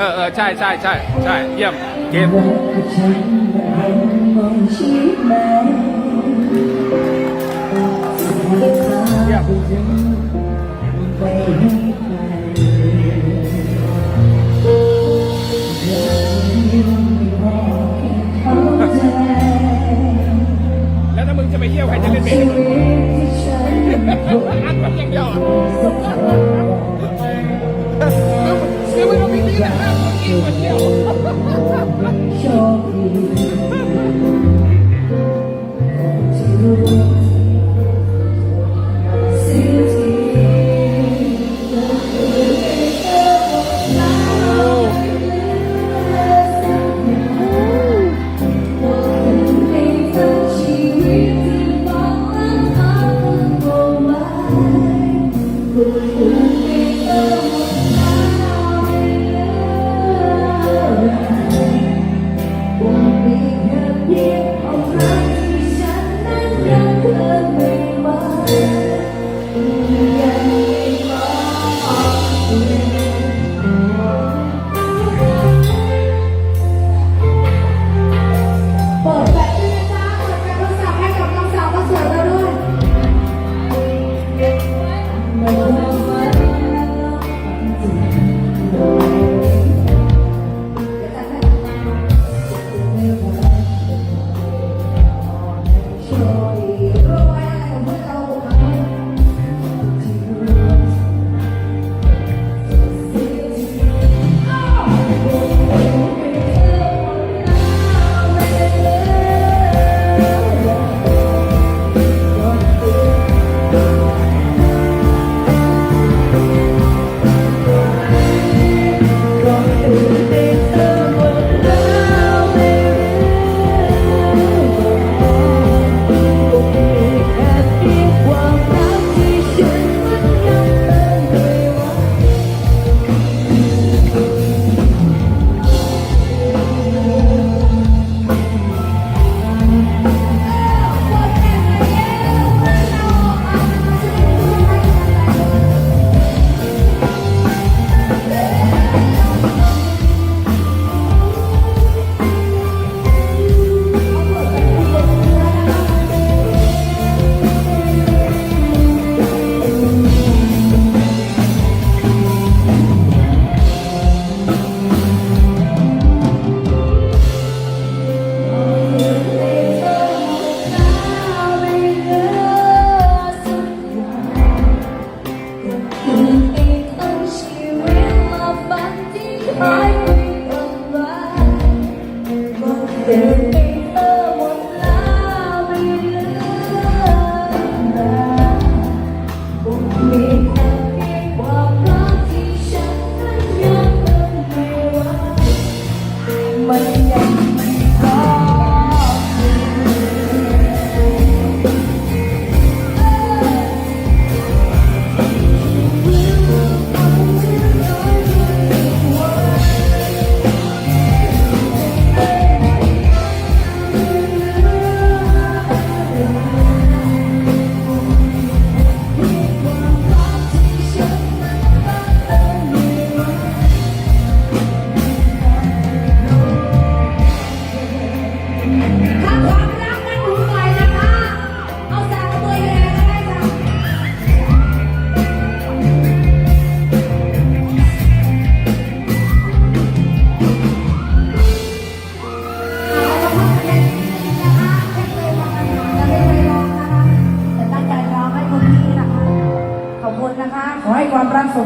ออเออใช่ใช่ใช่ใช่เยี่ยมเกมแล้วถ้ามึงจะไปเที่ยวใครจะเล่นเป็นอัดมันยังยอด Yeah.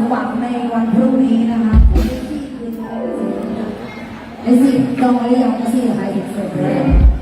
มหวังในวันพรุ่งนี้นะคะที่คือไอซีตรงอะไรอย่างนี้สิใครเสร็จเลย